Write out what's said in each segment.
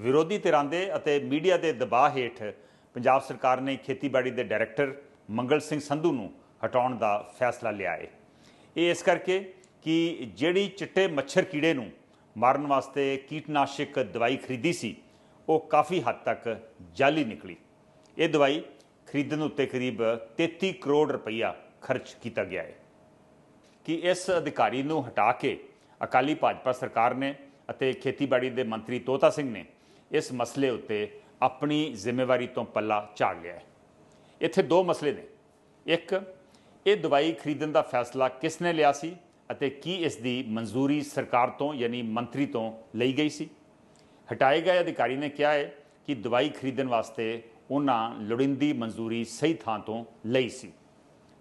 ਵਿਰੋਧੀ ਧਿਰਾਂ ਦੇ ਅਤੇ ਮੀਡੀਆ ਦੇ ਦਬਾਅ ਹੇਠ ਪੰਜਾਬ ਸਰਕਾਰ ਨੇ ਖੇਤੀਬਾੜੀ ਦੇ ਡਾਇਰੈਕਟਰ ਮੰਗਲ ਸਿੰਘ ਸੰਧੂ ਨੂੰ ਹਟਾਉਣ ਦਾ ਫੈਸਲਾ ਲਿਆ ਹੈ। ਇਹ ਇਸ ਕਰਕੇ ਕਿ ਜਿਹੜੀ ਚਿੱਟੇ ਮੱਛਰ ਕੀੜੇ ਨੂੰ ਮਾਰਨ ਵਾਸਤੇ ਕੀਟਨਾਸ਼ਕ ਦਵਾਈ ਖਰੀਦੀ ਸੀ, ਉਹ ਕਾਫੀ ਹੱਦ ਤੱਕ ਜਾਲੀ ਨਿਕਲੀ। ਇਹ ਦਵਾਈ ਖਰੀਦਣ ਉੱਤੇ ਕਰੀਬ 33 ਕਰੋੜ ਰੁਪਈਆ ਖਰਚ ਕੀਤਾ ਗਿਆ ਹੈ। ਕਿ ਇਸ ਅਧਿਕਾਰੀ ਨੂੰ ਹਟਾ ਕੇ ਅਕਾਲੀ ਭਾਜਪਾ ਸਰਕਾਰ ਨੇ ਅਤੇ ਖੇਤੀਬਾੜੀ ਦੇ ਮੰਤਰੀ ਤੋਤਾ ਸਿੰਘ ਨੇ ਇਸ ਮਸਲੇ ਉੱਤੇ ਆਪਣੀ ਜ਼ਿੰਮੇਵਾਰੀ ਤੋਂ ਪੱਲਾ ਝਾੜ ਲਿਆ ਹੈ। ਇੱਥੇ ਦੋ ਮਸਲੇ ਨੇ। ਇੱਕ, ਇਹ ਦਵਾਈ ਖਰੀਦਣ ਦਾ ਫੈਸਲਾ ਕਿਸ ਨੇ ਲਿਆ ਸੀ ਅਤੇ ਕੀ ਇਸ ਦੀ ਮਨਜ਼ੂਰੀ ਸਰਕਾਰ ਤੋਂ ਯਾਨੀ ਮੰਤਰੀ ਤੋਂ ਲਈ ਗਈ ਸੀ? ਹਟਾਏ ਗਏ ਅਧਿਕਾਰੀ ਨੇ ਕਿਹਾ ਹੈ ਕਿ ਦਵਾਈ ਖਰੀਦਣ ਵਾਸਤੇ ਉਹਨਾਂ ਲੋੜੀਂਦੀ ਮਨਜ਼ੂਰੀ ਸਹੀ ਥਾਂ ਤੋਂ ਲਈ ਸੀ।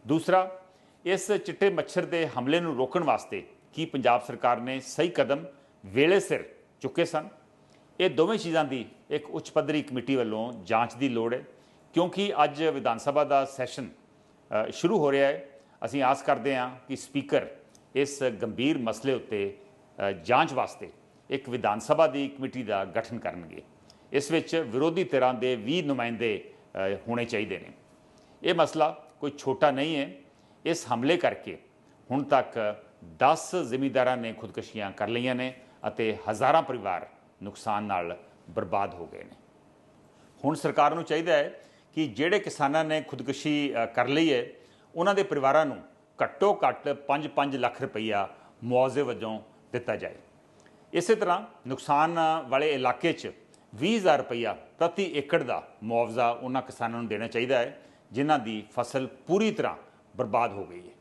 ਦੂਸਰਾ, ਇਸ ਚਿੱਟੇ ਮੱਛਰ ਦੇ ਹਮਲੇ ਨੂੰ ਰੋਕਣ ਵਾਸਤੇ ਕੀ ਪੰਜਾਬ ਸਰਕਾਰ ਨੇ ਸਹੀ ਕਦਮ ਵੇਲੇ ਸਿਰ ਚੁੱਕੇ ਸਨ? ਇਹ ਦੋਵੇਂ ਚੀਜ਼ਾਂ ਦੀ ਇੱਕ ਉੱਚ ਪੱਧਰੀ ਕਮੇਟੀ ਵੱਲੋਂ ਜਾਂਚ ਦੀ ਲੋੜ ਹੈ, ਕਿਉਂਕਿ ਅੱਜ ਵਿਧਾਨ ਸਭਾ ਦਾ ਸੈਸ਼ਨ ਸ਼ੁਰੂ ਹੋ ਰਿਹਾ ਹੈ। ਅਸੀਂ ਆਸ ਕਰਦੇ ਹਾਂ ਕਿ ਸਪੀਕਰ ਇਸ ਗੰਭੀਰ ਮਸਲੇ ਉੱਤੇ ਜਾਂਚ ਵਾਸਤੇ ਇੱਕ ਵਿਧਾਨ ਸਭਾ ਦੀ ਕਮੇਟੀ ਦਾ ਗਠਨ ਕਰਨਗੇ। ਇਸ ਵਿੱਚ ਵਿਰੋਧੀ ਧਿਰਾਂ ਦੇ 20 ਨੁਮਾਇੰਦੇ ਹੋਣੇ ਚਾਹੀਦੇ ਨੇ। ਇਹ ਮਸਲਾ ਕੋਈ ਛੋਟਾ ਨਹੀਂ ਹੈ। ਇਸ ਹਮਲੇ ਕਰਕੇ ਹੁਣ ਤੱਕ 10 ਜ਼ਿਮੀਂਦਾਰਾਂ ਨੇ ਖੁਦਕਸ਼ੀਆਂ ਕਰ ਲਈਆਂ ਨੇ ਅਤੇ ਹਜ਼ਾਰਾਂ ਪਰਿਵਾਰ ਨੁਕਸਾਨ ਨਾਲ ਬਰਬਾਦ ਹੋ ਗਏ ਨੇ। ਹੁਣ ਸਰਕਾਰ ਨੂੰ ਚਾਹੀਦਾ ਹੈ ਕਿ ਜਿਹੜੇ ਕਿਸਾਨਾਂ ਨੇ ਖੁਦਕੁਸ਼ੀ ਕਰ ਲਈ ਹੈ, ਉਹਨਾਂ ਦੇ ਪਰਿਵਾਰਾਂ ਨੂੰ ਘੱਟੋ ਘੱਟ 5-5 ਲੱਖ ਰੁਪਈਆ ਮੁਆਵਜ਼ੇ ਵਜੋਂ ਦਿੱਤਾ ਜਾਏ। ਇਸੇ ਤਰ੍ਹਾਂ ਨੁਕਸਾਨ ਵਾਲੇ ਇਲਾਕੇ 'ਚ 20000 ਰੁਪਈਆ ਪ੍ਰਤੀ ਏਕੜ ਦਾ ਮੁਆਵਜ਼ਾ ਉਹਨਾਂ ਕਿਸਾਨਾਂ ਨੂੰ ਦੇਣਾ ਚਾਹੀਦਾ ਹੈ, ਜਿਨ੍ਹਾਂ ਦੀ ਫਸਲ ਪੂਰੀ ਤਰ੍ਹਾਂ ਬਰਬਾਦ ਹੋ ਗਈ ਹੈ।